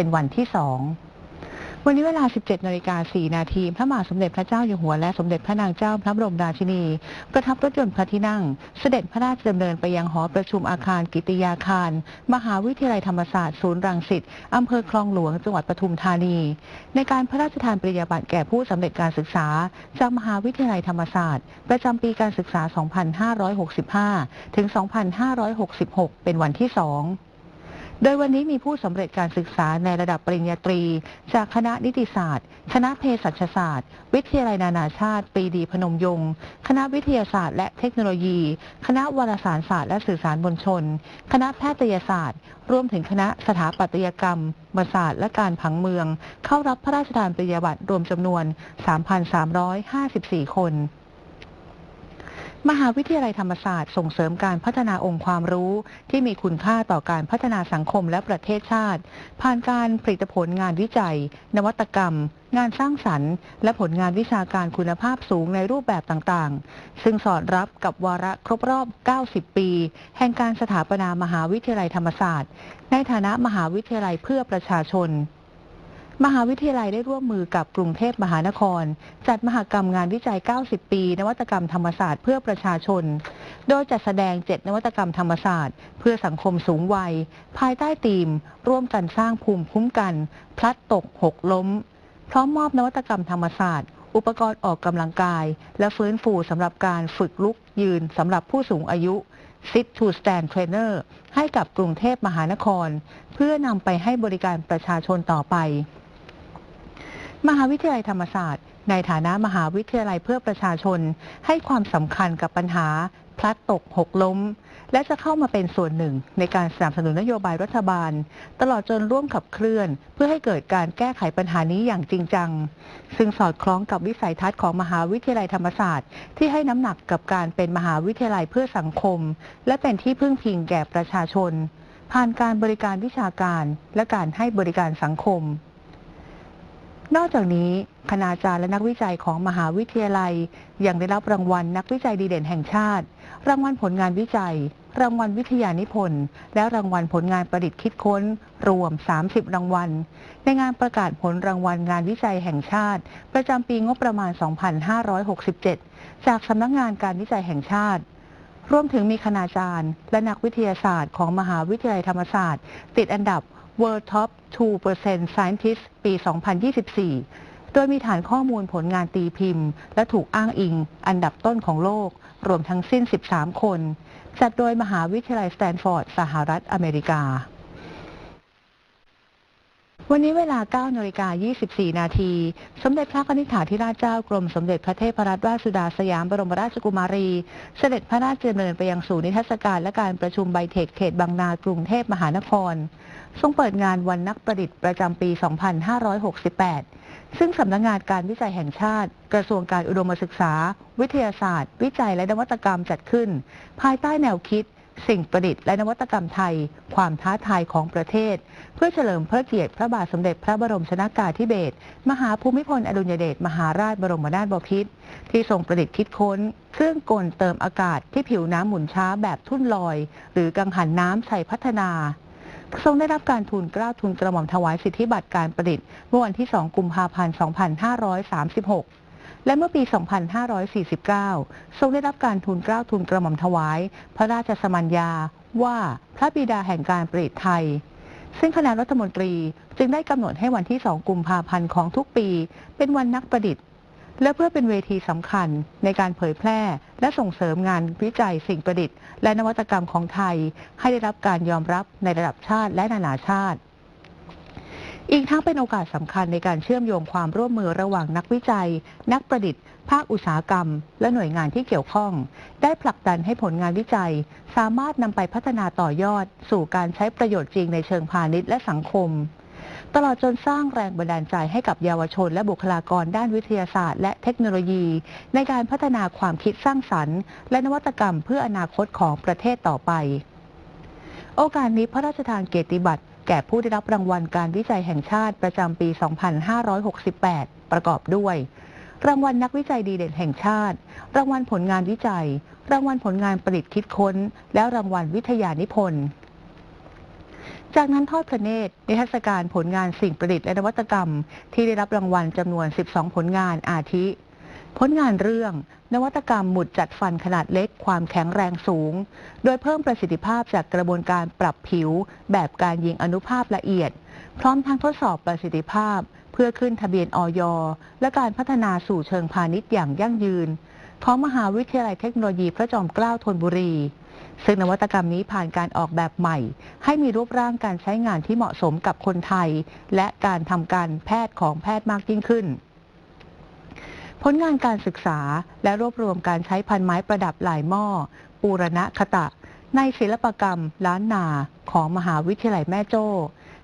เป็นวันที่สองวันนี้เวลา 17 นาฬิกา 4 นาที พระมหาสมเด็จพระเจ้าอยู่หัวและสมเด็จพระนางเจ้าพระบรมราชินี ประทับรถยนต์พระที่นั่ง เสด็จพระราชดำเนินไปยังหอประชุมอาคารกิติยาคาร มหาวิทยาลัยธรรมศาสตร์ศูนย์รังสิตอำเภอคลองหลวง จังหวัดปทุมธานี ในการพระราชทานปริญญาบัตรแก่ผู้สำเร็จการศึกษา จากมหาวิทยาลัยธรรมศาสตร์ ประจำปีการศึกษา 2565 ถึง 2566 เป็นวันที่สอง โดยวันนี้มีผู้สำเร็จการศึกษาในระดับปริญญาตรี จากคณะนิติศาสตร์ คณะเภสัชศาสตร์ วิทยาลัยนานาชาติ ปรีดีพนมยงค์คณะวิทยาศาสตร์และเทคโนโลยี คณะวารสารศาสตร์และสื่อสารมวลชน คณะแพทยศาสตร์ รวมถึงคณะสถาปัตยกรรมมศาสตร์และการผังเมือง เข้ารับพระราชทานปริญญาบัตรรวมจำนวน 3,354 คน มหาวิทยาลัยธรรมศาสตร์ส่งเสริมการพัฒนาองค์ความรู้ ที่มีคุณค่าต่อการพัฒนาสังคมและประเทศชาติ ผ่านการผลิตผลงานวิจัย นวัตกรรม งานสร้างสรรค์ และผลงานวิชาการคุณภาพสูงในรูปแบบต่างๆ ซึ่งสอดรับกับวาระครบรอบ 90 ปี แห่งการสถาปนามหาวิทยาลัยธรรมศาสตร์ ในฐานะมหาวิทยาลัยเพื่อประชาชน มหาวิทยาลัยได้ร่วมมือกับกรุงเทพมหานคร จัดมหกรรมงานวิจัย 90 ปี นวัตกรรมธรรมศาสตร์เพื่อประชาชน โดยจัดแสดง 7 นวัตกรรมธรรมศาสตร์ เพื่อสังคมสูงวัย ภายใต้ธีม ร่วมกันสร้างภูมิคุ้มกัน พลัดตกหกล้ม พร้อมมอบนวัตกรรมธรรมศาสตร์ อุปกรณ์ออกกำลังกาย และฟื้นฟูสำหรับการฝึกลุกยืนสำหรับผู้สูงอายุ Sit to Stand Trainer ให้กับกรุงเทพมหานคร เพื่อนำไปให้บริการประชาชนต่อไป มหาวิทยาลัยธรรมศาสตร์ ในฐานะมหาวิทยาลัยเพื่อประชาชน ให้ความสำคัญกับปัญหา พลัดตกหกล้ม และจะเข้ามาเป็นส่วนหนึ่ง ในการสนับสนุนนโยบายรัฐบาล ตลอดจนร่วมขับเคลื่อน เพื่อให้เกิดการแก้ไขปัญหานี้อย่างจริงจัง ซึ่งสอดคล้องกับวิสัยทัศน์ของมหาวิทยาลัยธรรมศาสตร์ ที่ให้น้ำหนักกับการเป็นมหาวิทยาลัยเพื่อสังคม และเป็นที่พึ่งพิงแก่ประชาชน ผ่านการบริการวิชาการ และการให้บริการสังคม นอกจากนี้คณาจารย์และนักวิจัยของมหาวิทยาลัย ยังได้รับรางวัลนักวิจัยดีเด่นแห่งชาติ รางวัลผลงานวิจัย รางวัลวิทยานิพนธ์ และรางวัลผลงานประดิษฐ์คิดค้น รวม 30 รางวัล ในงานประกาศผลรางวัลงานวิจัยแห่งชาติ ประจำปีงบประมาณ 2567 จากสำนักงานการวิจัยแห่งชาติรวมถึงมีคณาจารย์ และนักวิทยาศาสตร์ของมหาวิทยาลัยธรรมศาสตร์ ติดอันดับ World Top 2% Scientist ปี 2024 โดยมีฐานข้อมูลผลงานตีพิมพ์ และถูกอ้างอิงอันดับต้นของโลก รวมทั้งสิ้น 13 คน จัดโดยมหาวิทยาลัยสแตนฟอร์ด สหรัฐอเมริกา วันนี้เวลา 9นาฬิกา24 นาที สมเด็จพระนิธิถาธิราชเจ้ากรมสมเด็จพระเทพรัตนราชสุดาสยามบรมราชกุมารี เสด็จพระราชดำเนินไปยังศูนย์นิทรรศการและการประชุมไบเทคเขตบางนากรุงเทพมหานคร ทรงเปิดงานวันนักประดิษฐ์ประจำปี 2568 ซึ่งสำนักงงานการวิจัยแห่งชาติ กระทรวงการอุดมศึกษา วิทยาศาสตร์ วิจัยและนวัตกรรมจัดขึ้น ภายใต้แนวคิด สิ่งประดิษฐ์และนวัตกรรมไทย ความท้าทายของประเทศ เพื่อเฉลิมพระเกียรติพระบาทสมเด็จพระบรมชนากาธิเบศรมหาภูมิพลอดุลยเดชมหาราชบรมนาถบพิตรที่ทรงประดิษฐ์คิดค้น เครื่องกลเติมอากาศที่ผิวน้ำหมุนช้าแบบทุ่นลอย หรือกังหันน้ำใส่พัฒนาทรงได้รับการทูลเกล้าทูลกระหม่อมถวายสิทธิบัตรการประดิษฐ์เมื่อวันที่ 2 กุมภาพันธ์ 2536 และเมื่อปี 2549 ทรงได้รับการทูลเกล้าทูลกระหม่อมถวาย พระราชสมัญญาว่าพระบิดาแห่งการประดิษฐ์ไทย ซึ่งคณะรัฐมนตรีจึงได้กำหนดให้วันที่ 2 กุมภาพันธ์ของทุกปี เป็นวันนักประดิษฐ์ และเพื่อเป็นเวทีสำคัญในการเผยแพร่และส่งเสริมงานวิจัยสิ่งประดิษฐ์ และนวัตกรรมของไทย ให้ได้รับการยอมรับในระดับชาติและนานาชาติ อีกทั้งเป็นโอกาสสำคัญในการเชื่อมโยงความร่วมมือระหว่างนักวิจัย นักประดิษฐ์ ภาคอุตสาหกรรม และหน่วยงานที่เกี่ยวข้อง ได้ผลักดันให้ผลงานวิจัย สามารถนำไปพัฒนาต่อยอด สู่การใช้ประโยชน์จริงในเชิงพาณิชย์และสังคม ตลอดจนสร้างแรงบันดาลใจให้กับเยาวชน และบุคลากรด้านวิทยาศาสตร์ และเทคโนโลยี ในการพัฒนาความคิดสร้างสรรค์ และนวัตกรรมเพื่ออนาคตของประเทศต่อไปโอกาสนี้พระราชทานเกียรติบัตร แก่ผู้ได้รับรางวัลการวิจัยแห่งชาติประจำปี 2568 ประกอบด้วย รางวัลนักวิจัยดีเด่นแห่งชาติ รางวัลผลงานวิจัย รางวัลผลงานประดิษฐ์คิดค้น และรางวัลวิทยานิพนธ์จากนั้นทอดพระเนตรนิทรรศการผลงานสิ่งประดิษฐ์และนวัตกรรม ที่ได้รับรางวัลจำนวน 12 ผลงานอาทิ ผลงานเรื่อง นวัตกรรมหมุดจัดฟันขนาดเล็กความแข็งแรงสูง โดยเพิ่มประสิทธิภาพจากกระบวนการปรับผิว แบบการยิงอนุภาพละเอียด พร้อมทั้งทดสอบประสิทธิภาพ เพื่อขึ้นทะเบียนออยและการพัฒนาสู่เชิงพาณิชย์อย่างยั่งยืน ของมหาวิทยาลัยเทคโนโลยีพระจอมเกล้าธนบุรี ซึ่งนวัตกรรมนี้ผ่านการออกแบบใหม่ ให้มีรูปร่างการใช้งานที่เหมาะสมกับคนไทย และการทำการแพทย์ของแพทย์มากยิ่งขึ้น ผลงานการศึกษาและรวบรวมการใช้พันไม้ประดับหลายหม้อ ปูรณะคตะ ในศิลปกรรมล้านนาของมหาวิทยาลัยแม่โจ้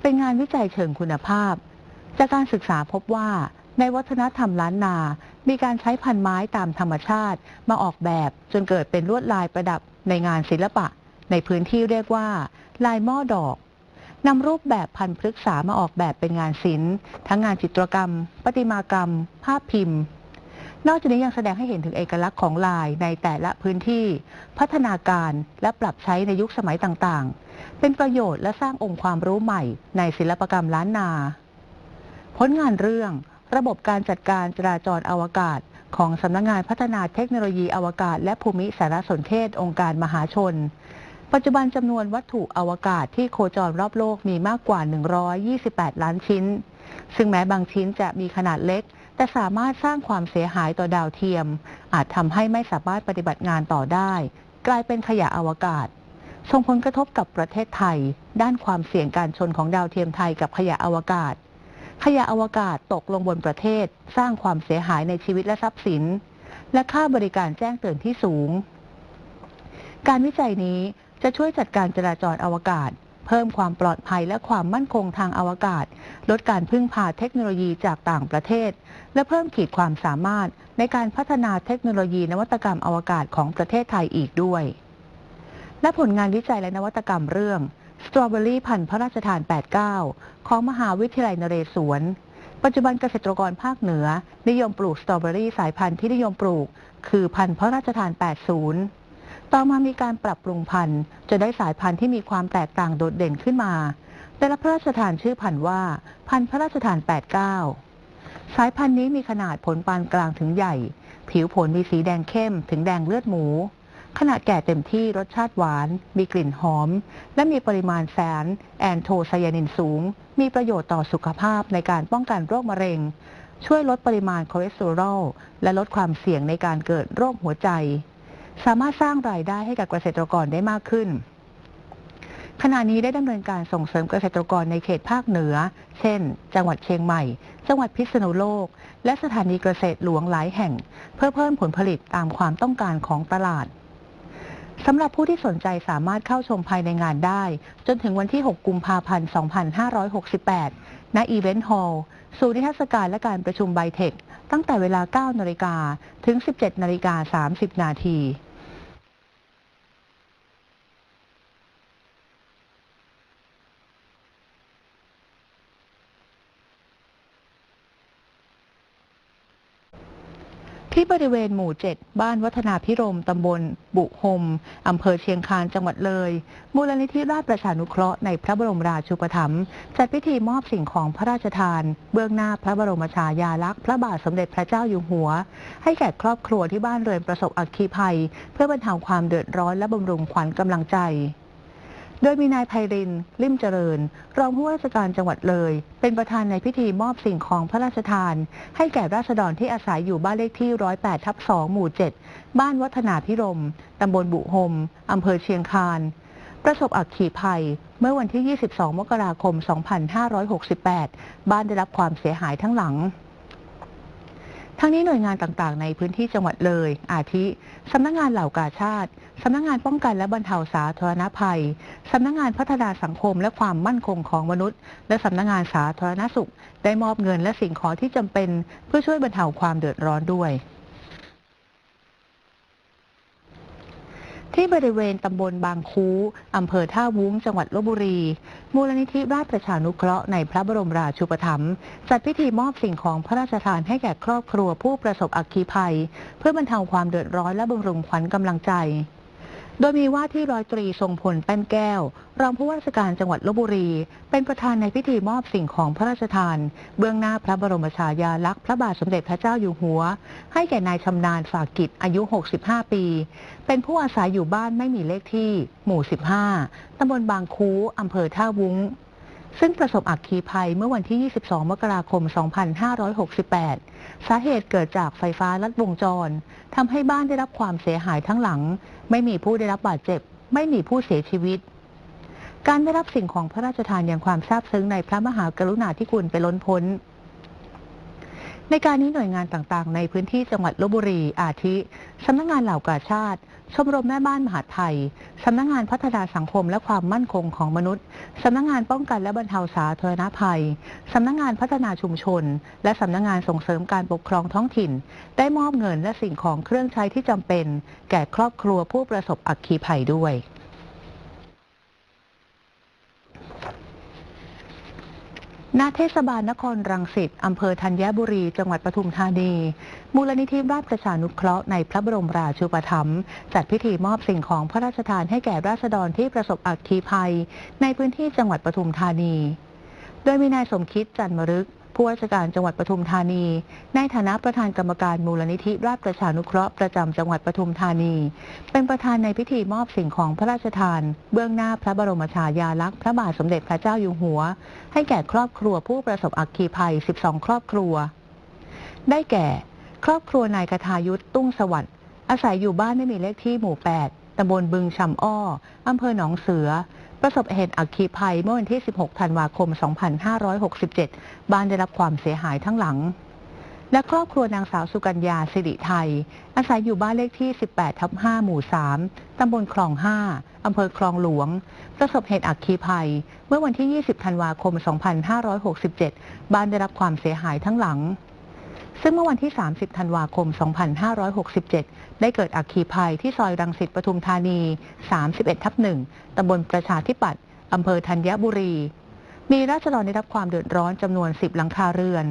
เป็นงานวิจัยเชิงคุณภาพ จากการศึกษาพบว่าในวัฒนธรรมล้านนา มีการใช้พันไม้ตามธรรมชาติมาออกแบบจนเกิดเป็นลวดลายประดับในงานศิลปะ ในพื้นที่เรียกว่า ลายหม้อดอกนำรูปแบบพันพฤกษามาออกแบบเป็นงานศิลป์ ทั้งงานจิตรกรรม ประติมากรรม ภาพพิมพ์ นอกจากนี้ยังแสดงให้เห็นถึงเอกลักษณ์ของลายในแต่ละพื้นที่ พัฒนาการและปรับใช้ในยุคสมัยต่างๆ เป็นประโยชน์และสร้างองค์ความรู้ใหม่ในศิลปกรรมล้านนา ผลงานเรื่อง ระบบการจัดการจราจรอวกาศ ของสำนักงงานพัฒนาเทคโนโลยีอวกาศ และภูมิสารสนเทศองค์การมหาชน ปัจจุบันจำนวนวัตถุอวกาศที่โคจรรอบโลกมีมากกว่า 128 ล้านชิ้น ซึ่งแม้บางชิ้นจะมีขนาดเล็ก แต่สามารถสร้างความเสียหายต่อดาวเทียม อาจทำให้ไม่สามารถปฏิบัติงานต่อได้ กลายเป็นขยะอวกาศ ส่งผลกระทบกับประเทศไทย ด้านความเสี่ยงการชนของดาวเทียมไทยกับขยะอวกาศ ขยะอวกาศตกลงบนประเทศ สร้างความเสียหายในชีวิตและทรัพย์สิน และค่าบริการแจ้งเตือนที่สูง การวิจัยนี้จะช่วยจัดการจราจรอวกาศ เพิ่มความปลอดภัยและความมั่นคงทางอวกาศ ลดการพึ่งพาเทคโนโลยีจากต่างประเทศ และเพิ่มขีดความสามารถในการพัฒนาเทคโนโลยีนวัตกรรมอวกาศของประเทศไทยอีกด้วย และผลงานวิจัยและนวัตกรรมเรื่องสตรอเบอรี่พันธุ์พระราชทาน 89 ของมหาวิทยาลัยนเรศวร ปัจจุบันเกษตรกรภาคเหนือ นิยมปลูกสตรอเบอรี่สายพันธุ์ที่นิยมปลูก คือพันธุ์พระราชทาน 80 ต่อมามีการปรับปรุงพันธุ์จนได้สายพันธุ์ที่มีความแตกต่างโดดเด่นขึ้นมา แต่ละพระราชทานชื่อพันธุ์ว่า พันธุ์พระราชทาน 89 สายพันธุ์นี้มีขนาดผลปานกลางถึงใหญ่ ผิวผลมีสีแดงเข้มถึงแดงเลือดหมู ขนาดแก่เต็มที่รสชาติหวาน มีกลิ่นหอม และมีปริมาณแสารแอนโทไซยานินสูง มีประโยชน์ต่อสุขภาพในการป้องกันโรคมะเร็ง ช่วยลดปริมาณคอเลสเตอรอลและลดความเสี่ยงในการเกิดโรคหัวใจ สามารถสร้างรายได้ให้กับเกษตรกรได้มากขึ้น ขณะนี้ได้ดำเนินการส่งเสริมเกษตรกรในเขตภาคเหนือ เช่น จังหวัดเชียงใหม่ จังหวัดพิษณุโลก และสถานีเกษตรหลวงหลายแห่ง เพื่อเพิ่มผลผลิตตามความต้องการของตลาดสำหรับผู้ที่สนใจสามารถเข้าชมภายในงานได้ จนถึงวันที่ 6 กุมภาพันธ์ 2568 ณ อีเวนต์ฮอลล์ ศูนย์นิทรรศการและการประชุมไบเทค ตั้งแต่เวลา 9 นาฬิกาถึง 17 นาฬิกา 30 นาที ที่บริเวณหมู่ 7 บ้านวัฒนาพิรม ตำบล บุหมอำเภอเชียงคานจังหวัดเลย มูลนิธิราชประชานุเคราะห์ในพระบรมราชูปถัมภ์จัดพิธีมอบสิ่งของพระราชทาน เบื้องหน้าพระบรมฉายาลักษณ์พระบาทสมเด็จพระเจ้าอยู่หัว ให้แก่ครอบครัวที่บ้านเรือนประสบอัคคีภัย เพื่อบรรเทาความเดือดร้อนและบำรุงขวัญกำลังใจ โดยมีนายไพรินลิมเจริญ รองผู้ว่าราชการจังหวัดเลย เป็นประธานในพิธีมอบสิ่งของพระราชทาน ให้แก่ราษฎรที่อาศัยอยู่บ้านเลขที่ 108 ทับ 2 หมู่ 7 บ้านวัฒนาพิรม ตำบลบุหม อำเภอเชียงคานประสบอัคคีภัย เมื่อวันที่ 22 มกราคม 2568 บ้านได้รับความเสียหายทั้งหลัง ทั้งนี้หน่วยงานต่างๆ ในพื้นที่จังหวัดเลย อาทิ สำนักงงานเหล่ากาชาติ สำนักงงานป้องกันและบรรเทาสาธารณภัย สำนักงงานพัฒนาสังคมและความมั่นคงของมนุษย์ และสำนักงงานสาธารณสุข ได้มอบเงินและสิ่งของที่จำเป็น เพื่อช่วยบรรเทาความเดือดร้อนด้วยที่บริเวณตำบลบางคูอำเภอท่าวุ้ง จังหวัดลบบุรี มูลนิธิราชประชานุเคราะห์ในพระบรมราชูปถัมภ์จัดพิธีมอบสิ่งของพระราชทานให้แก่ครอบครัวผู้ประสบอัคคีภัย เพื่อบรรเทาความเดือดร้อนและบำรุงขวัญกำลังใจ โดยมีว่าที่ร้อยตรีทรงพลแป้นแก้ว รองผู้ว่าราชการจังหวัดลบบุรี เป็นประธานในพิธีมอบสิ่งของพระราชทาน เบื้องหน้าพระบรมฉายาลักษณ์พระบาทสมเด็จพระเจ้าอยู่หัว ให้แก่นายชำนาญฝากกิจอายุ 65 ปี เป็นผู้อาศัยอยู่บ้านไม่มีเลขที่ หมู่ 15 ตำบลบางคูอำเภอท่าวุ้ง ซึ่งประสบอักคีภัยเมื่อวันที่ 22 มกราคม 2568 สาเหตุเกิดจากไฟฟ้าลัดวงจร ทำให้บ้านได้รับความเสียหายทั้งหลัง ไม่มีผู้ได้รับบาดเจ็บ ไม่มีผู้เสียชีวิต การได้รับสิ่งของพระราชทานอย่างความซาบซึ้งในพระมหากรุณาธิคุณไปล้นพ้น ในการนี้หน่วยงานต่างๆ ในพื้นที่จังหวัดลบบุรี อาทิสำนักงานเหล่ากาชาติ ชมรมแม่บ้านมหาไทยสำนักงานพัฒนาสังคมและความมั่นคงของมนุษย์สำนักงานป้องกันและบรรเทาสาธารณภัยสำนักงานพัฒนาชุมชน และสำนักงานส่งเสริมการปกครองท้องถิ่น ได้มอบเงินและสิ่งของเครื่องใช้ที่จำเป็น แก่ครอบครัวผู้ประสบอัคคีภัยด้วย ณเทศบาลนครรังสิต อำเภอธัญบุรี จังหวัดปทุมธานี มูลนิธิราชประชานุเคราะห์ในพระบรมราชูปถัมภ์จัดพิธีมอบสิ่งของพระราชทานให้แก่ราษฎรที่ประสบอัคคีภัย ในพื้นที่จังหวัดปทุมธานี โดยมีนายสมคิดจันมรึก ผู้ว่าราชการจังหวัดปทุมธานี ในฐานะประธานกรรมการมูลนิธิราชประชานุเคราะห์ประจำจังหวัดปทุมธานี เป็นประธานในพิธีมอบสิ่งของพระราชทาน เบื้องหน้าพระบรมฉายาลักษณ์พระบาทสมเด็จพระเจ้าอยู่หัว ให้แก่ครอบครัวผู้ประสบอัคคีภัย 12 ครอบครัว ได้แก่ ครอบครัวนายกทายุทธตุ้งสวัสดิ์อาศัยอยู่บ้านไม่มีเลขที่หมู่ 8 ตำบลบึงชำอ้อ อำเภอหนองเสือ ประสบเหตุอัคคีภัยเมื่อวันที่ 16 ธันวาคม 2567 บ้านได้รับความเสียหายทั้งหลัง และครอบครัวนางสาวสุกัญญาสิริไทย อาศัยอยู่บ้านเลขที่ 18 ทับ 5 หมู่ 3 ตำบลคลอง 5 อำเภอคลองหลวง ประสบเหตุอัคคีภัย เมื่อวันที่ 20 ธันวาคม 2567 บ้านได้รับความเสียหายทั้งหลัง ซึ่งเมื่อวันที่ 30 ธันวาคม 2567 ได้เกิดอัคคีภัยที่ซอยรังสิตปทุมธานี 31 ทับ 1 ตำบลประชาธิปัตย์อำเภอธัญบุรี มีราษฎรได้รับความเดือดร้อนจำนวน 10 หลังคาเรือน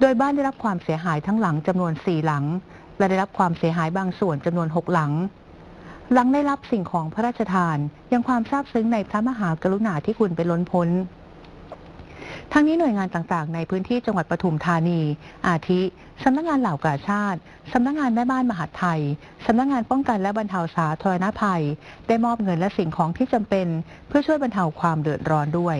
โดยบ้านได้รับความเสียหายทั้งหลังจำนวน 4 หลัง และได้รับความเสียหายบางส่วนจำนวน 6 หลัง หลังได้รับสิ่งของพระราชทานยังความซาบซึ้งในพระมหากรุณาธิคุณไปล้นพ้น ทั้งนี้หน่วยงานต่างๆ ในพื้นที่จังหวัดปทุมธานี อาทิสำนักงานเหล่ากาชาติ สำนักงานแม่บ้านมหาดไทย สำนักงานป้องกันและบรรเทาสาธารณภัย ได้มอบเงินและสิ่งของที่จำเป็น เพื่อช่วยบรรเทาความเดือดร้อนด้วย